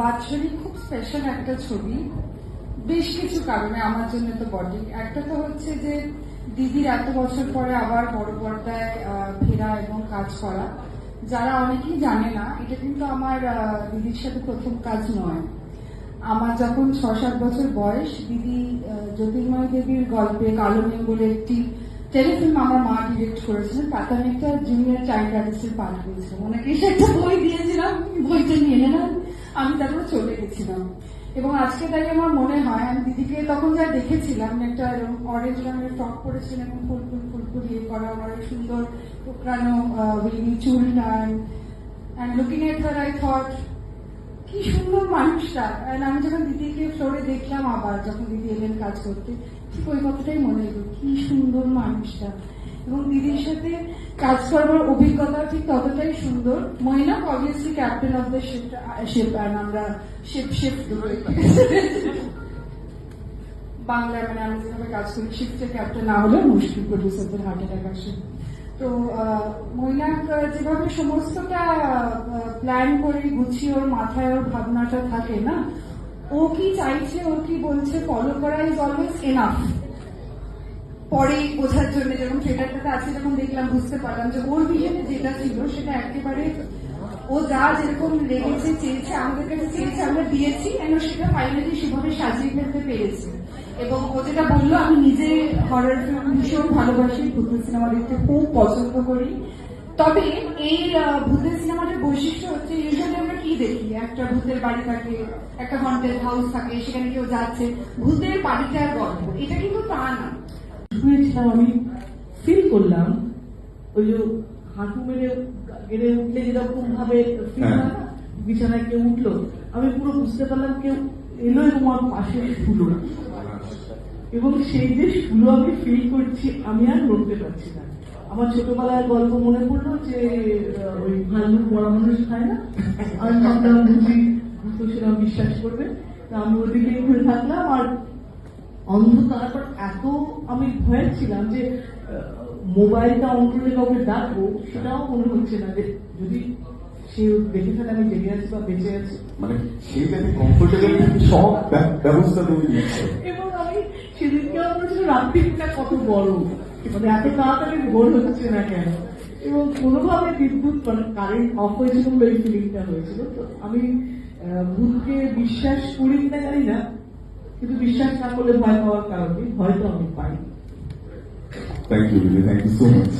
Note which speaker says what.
Speaker 1: বাৎসরিক খুব স্পেশাল একটা ছবি। বেশ কিছু কারণে আমার জন্য তো বটে একটা তো হচ্ছে যে, দিদির এত বছর পরে আবার বড় পর্দায় ফেরা এবং কাজ করা। যারা অনেকেই জানে না, এটা কিন্তু আমার দিদির সাথে প্রথম কাজ নয়। আমার যখন ছ সাত বছর বয়স, দিদি জ্যোতির্ময় দেবীর গল্পে কালো মেঘ বলে একটি টেলিফিল্ম আমার মা ডিরেক্ট করেছিলেন, তাতে আমি একটা জুনিয়র চাইল্ড আর্টিস্টের পাঠ করেছিলাম। ওনাকে একটা বই দিয়েছিলাম বইটা নিয়ে নিলাম আমি তারপরে চলে গেছিলাম। এবং আজকে তাই আমার মনে হয়, আমি দিদিকে তখন যা দেখেছিলাম, একটা অরেঞ্জ রঙের ফ্রক পরেছিলেন এবং ফুল ফুল ফুল ফুল ইয়ে করা অনেক সুন্দর কোকড়ানো চুল and looking at her I thought কি সুন্দর মানুষটা। আমি যখন দিদিকে ফ্লোরে দেখলাম আবার যখন দিদি এলেন কাজ করতে ঠিক ওই কথাটাই মনে হলো কি সুন্দর মানুষটা। এবং দিদির সাথে কাজ করবার অভিজ্ঞতা ঠিক ততটাই সুন্দর। মহিলা obviously captain of the ship ship and আমরা শিপ শিপ বাংলায় মানে আমি যেভাবে কাজ করি শিফটের ক্যাপ্টেন না হলে মুশকিল প্রডিউসারদের হার্ট অ্যাটাক আসে। তো আহ, যেভাবে সমস্তটা প্ল্যান করে গুছিয়ে ওর মাথায়, ওর ভাবনাটা থাকে, না? ও কি চাইছে, ও কি বলছে ফলো করা ইজ অলওয়েজ এনাফ পরে বোঝার জন্য যেমন থিয়েটারটাতে আছে, যখন দেখলাম, বুঝতে পারলাম যে ওর ভিশনে যেটা ছিল, সেটা একেবারে ও যা যেরকম লেগেছে, চেয়েছে, আমাদের কাছে চেয়েছে, আমরা দিয়েছি এবং সেটা ফাইনালি সেভাবে সাজিয়ে ফেলতে পেরেছি। এবং ও যেটা বলল, আমি নিজে হরর ফিল্ম ভীষণ ভালোবাসি ভূতের সিনেমা দেখতে খুব পছন্দ করি। তবে এই ভূতের সিনেমাটার বৈশিষ্ট্য হচ্ছে ইউজুয়ালি আমরা কি দেখি? একটা ভূতের বাড়ি থাকে একটা হন্টেড হাউস থাকে সেখানে কেউ যাচ্ছে। ভূতের বাড়িটার গল্প এটা কিন্তু তা না।
Speaker 2: শুয়েছিলাম আমি ফিল করলাম ওই যে হাঁটু মেরে গেড়ে উঠলে যেরকম ভাবে ফিল
Speaker 3: হ্যাঁ।
Speaker 2: বিছানায় কেউ উঠল আমি পুরো বুঝতে পারলাম কেউ এলো এবং আমার পাশে শুলো এবং সেই যে শুলো আমি ফিল করছি আমি আর নড়তে পারছি না। আমার ছোটবেলার গল্প মনে পড়ল যে ওই ভাল্লুক মরা মানুষ খায় না? আমি ভাবলাম বুঝি ভূত সেরকম বিশ্বাস করবে। তা আমি ওদিকে ঘুরে থাকলাম আর অন্ধকার পর এত আমি ভয় ছিলাম যে মোবাইলটা অন করলে কাউকে ডাকবো সেটাও মনে হচ্ছে না যে যদি সে দেখে থাকে আমি জেগে আছি বা বেঁচে আছি।
Speaker 3: মানে সেইটাতে কমফোর্টেবল সব ব্যবস্থা তুমি নিচ্ছো।
Speaker 2: এবং আমি সেদিনকে আমার মনে রাত্রিটা কত বড় মানে এত তাড়াতাড়ি ভোর হচ্ছে না কেন? এবং কোনোভাবে বিদ্যুৎ মানে কারেন্ট অফ হয়েছিল বলে এই ফিলিংটা হয়েছিল। তো আমি ভূতকে বিশ্বাস করি না জানি না, কিন্তু বিশ্বাস না করলে ভয় পাওয়ার কারণে হয়তো আমি পাই
Speaker 3: thank you thank you so much